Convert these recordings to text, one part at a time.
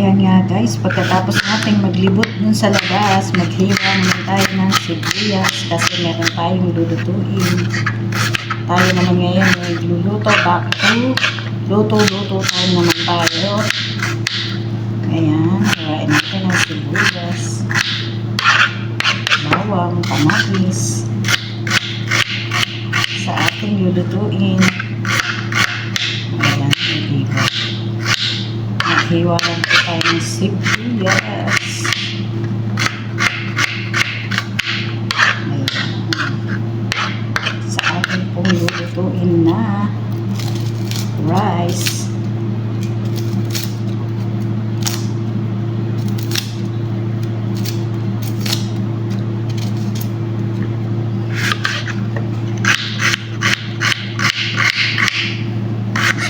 ayan nga guys, pagkatapos natin maglibot dun sa labas, maghiwa naman tayo ng sibuyas kasi meron tayong lulutuin. Tayo naman ngayon nagluluto back to luto-luto tayo naman tayo. Ayan, hawain natin ang sibuyas, bawang, kamatis sa ating lulutuin. Ayan, naghiwa. Naghiwa lang po tayo ng sibuyas. Sa ating pong lulutuin na rice.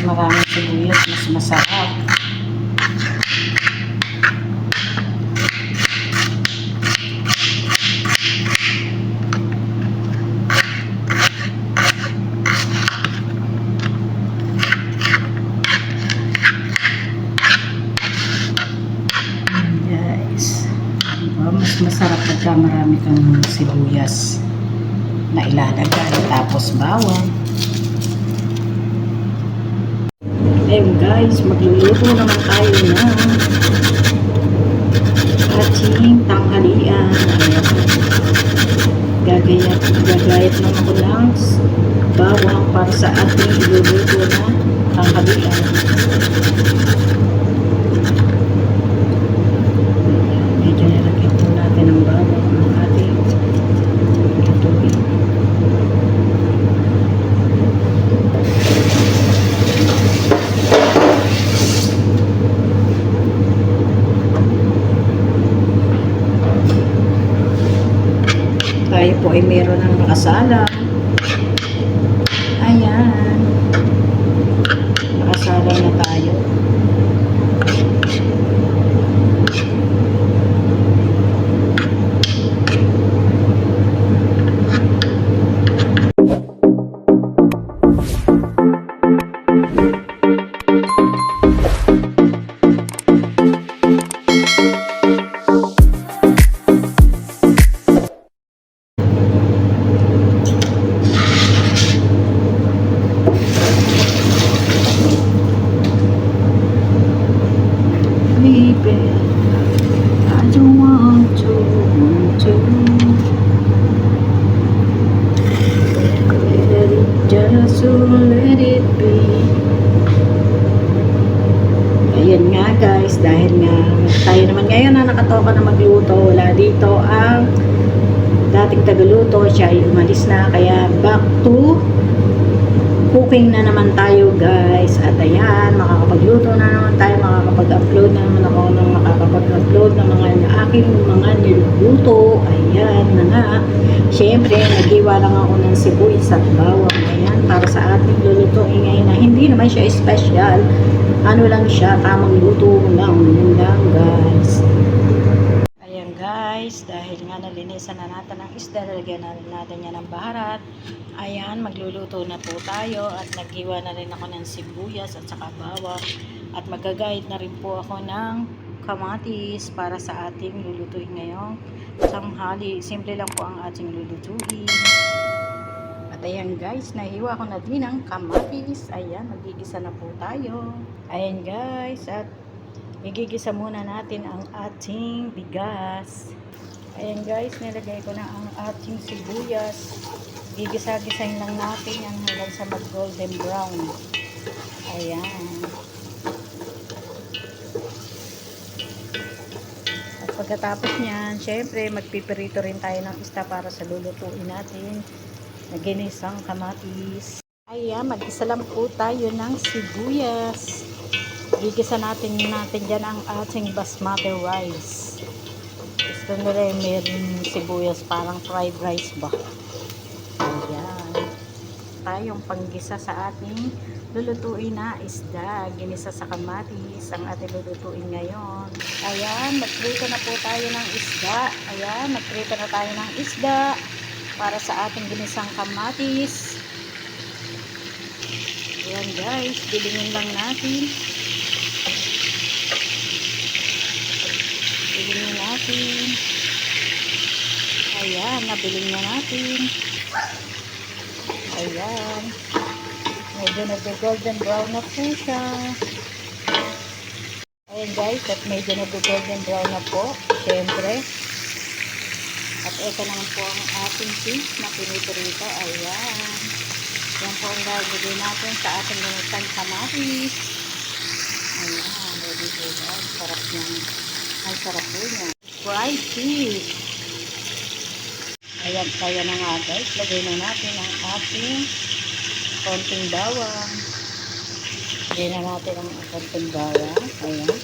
Maraming sibuyas, mas masarap. Ayan, guys. Diba? Mas masarap pagka marami kang sibuyas na ilalagay. Tapos bawang. Ayun guys, magluluto naman tayo ng ating tanghalian. Ayan. Gagayat, gagayat naman ako ng bawang para sa ating iluluto na tanghalian. Medyo nilagyan po natin ng bawang ang ating lutuin. Tayo po ay meron ng nakasala. Just so let it be. Ayan nga guys, dahil nga tayo naman ngayon na nakatoka na magluto, wala dito ang dating tagaluto, siya ay umalis na, kaya back to cooking na naman tayo guys at ayan makakapagluto na naman tayo makakapag-upload na naman ako ng makakapag-upload ng mga aking mga niluluto ayan na nga. Syempre naghiwa lang ako ng sibuyas at bawang. Ayan para sa ating lulutuin ngayon na. Hindi naman siya special. Ano lang siya tamang luto lang. Yun lang guys. Guys, dahil nga nalinisan na natin ang isda, lalagyan na rin natin yan ng baharat. Ayan, magluluto na po tayo. At naghiwa na rin ako ng sibuyas at saka bawang. At magagayad na rin po ako ng kamatis para sa ating lulutuin ngayong sanghali. Simple lang po ang ating lulutuin. At ayan guys, nahiwa ko na din ang kamatis. Ayan, magigisa na po tayo. Ayan guys, at Igigisa muna natin ang ating bigas. Ayan guys, nilagay ko na ang ating sibuyas. Gigisa-gisahin lang natin yan hanggang sa mag golden brown. Ayan. Pagkatapos niyan, syempre magpipirito rin tayo ng isda para sa lulutuin natin. Naginisang kamatis. Ayan, mag-isa lang po tayo ng sibuyas. Gigisa natin natin dyan ang ating basmati rice. Gusto nila meron sibuyas parang fried rice ba? Ayan. Tayong panggisa sa ating lulutuin na isda. Ginisa sa kamatis ang ating lulutuin ngayon. Ayan, magprito na po tayo ng isda. Ayan, magprito na tayo ng isda para sa ating ginisang kamatis. Ayan guys, bilingin lang natin. natin. Ayan, nabiling na natin. Ayan. Medyo nag-golden brown na po siya. Ayan guys, at medyo nag-golden brown na po. Siyempre. At ito naman po ang ating fish na piniprito. Ayan. Yan po ang gagawin natin sa ating ganitang kamatis. Ayan, ready po? Ang sarap niya. Ang sarap po niya. Fried fish. Ayan, kaya na nga guys. Lagay na natin ang ating konting bawang. Lagay na natin ang konting bawang. Ayan.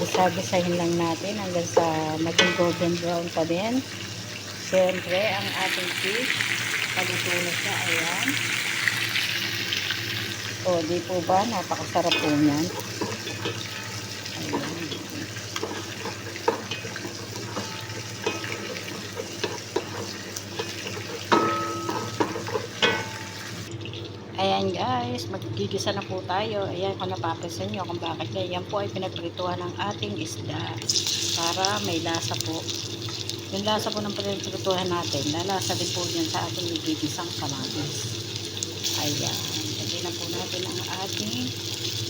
Isa-gisahin lang natin hanggang sa maging golden brown pa din. Siyempre, ang ating fish, paluto na siya. Ayan. O, di po ba? Napakasarap po niyan. Ayan guys, magigisa na po tayo. Ayan kung napapansin nyo kung bakit ganyan po ay pinagprituhan ng ating isda para may lasa po. Yung lasa po ng pinagprituhan natin, lalasa din po yan sa ating gigisang kamatis. Ayan, lagyan na po natin ang ating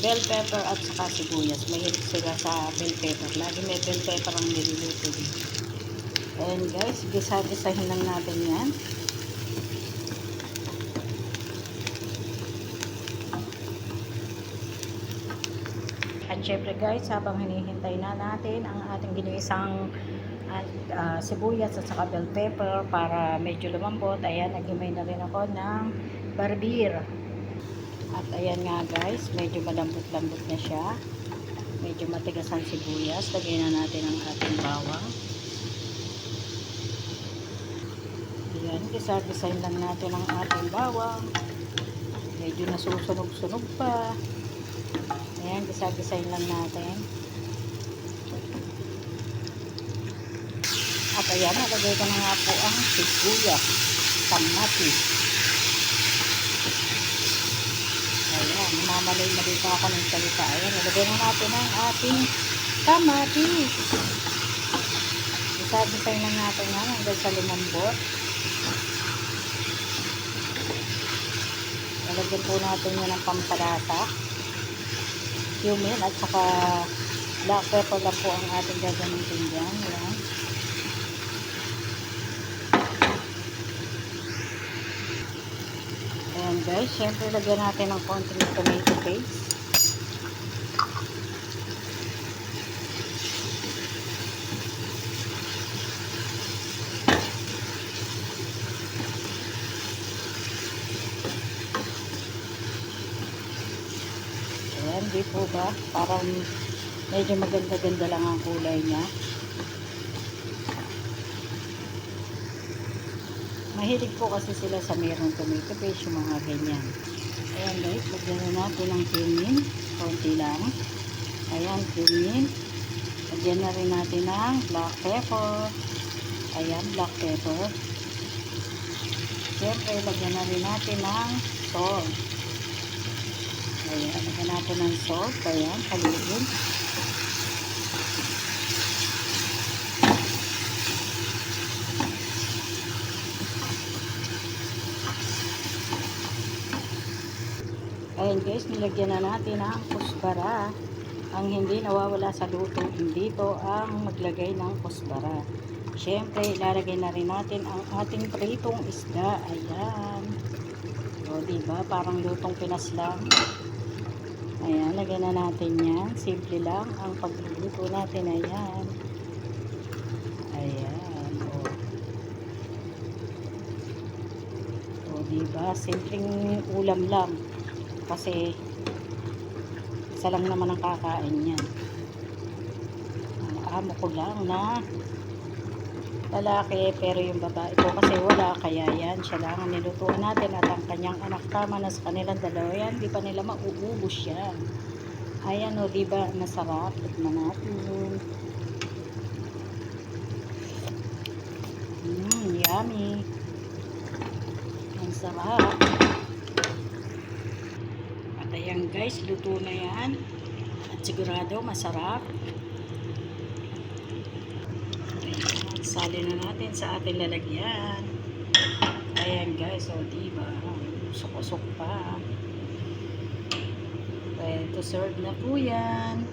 bell pepper at saka sibuyas. Mahilig sila sa bell pepper. Lagi may bell pepper ang niluluto dito. Ayan guys, gisa-gisahin lang natin yan. At syempre guys, habang hinihintay na natin ang ating ginisang at ah, sibuyas at saka bell pepper para medyo lumambot, ayan, naghimay na rin ako ng barbir. At ayan nga guys, medyo malambot-lambot na siya. Medyo matigas ang sibuyas. Lagyan na natin ang ating bawang. Ayan, gisa-gisahin lang natin ang ating bawang. Medyo nasusunog-sunog pa. Ayan, gisa-gisahin lang natin. At ayan, nalagay ko na nga po ang sibuyas, kamatis. Ayan, mamalay-malay pa ako ng salita. Ayan, nalagay na natin ang ating kamatis. Gisa-gisahin lang natin yan hanggang sa lumambot. Nalagyan po natin yan ng pampalasa cumin at saka black pepper lang po ang ating gagamitin dyan. Yan. Ayan guys, syempre lagyan natin ng konting tomato paste. Ayan, di po ba? Parang medyo maganda-ganda lang ang kulay niya. Mahilig po kasi sila sa mayroong tomato paste, yung mga ganyan. Ayan guys, lagyan na natin ng cumin. Konti lang. Ayan, cumin. Lagyan na rin natin ng black pepper. Ayan, black pepper. Siyempre, lagyan na rin natin ng salt. Ayan, lagyan natin ng salt. Ayan, haluin. Ayan guys, nilagyan na natin ang kusbara. Ang hindi nawawala sa luto dito ang maglagay ng kusbara. Siyempre, ilalagay na rin natin ang ating pritong isda. Ayan. O, diba? Parang lutong Pinas lang. Ayan, lagyan na natin yan. Simple lang ang pagluluto natin. Ayan. Ayan. O. O, diba? Simpleng ulam lang. Kasi, isa lang naman ang kakain yan. Ang amo ko lang na lalaki pero yung babae ko kasi wala kaya yan siya lang ang nilutuan natin at ang kanyang anak. Tama na sa kanilang dalawa yan di pa nila mauubos yan? Ayan o di ba? Masarap. Tikman natin mmm yummy. Ang sarap. At ayan guys luto na yan. At sigurado masarap. Ayan, sali na natin sa ating lalagyan. Ayan guys, o diba? Usok-usok pa. Ready to serve na po yan.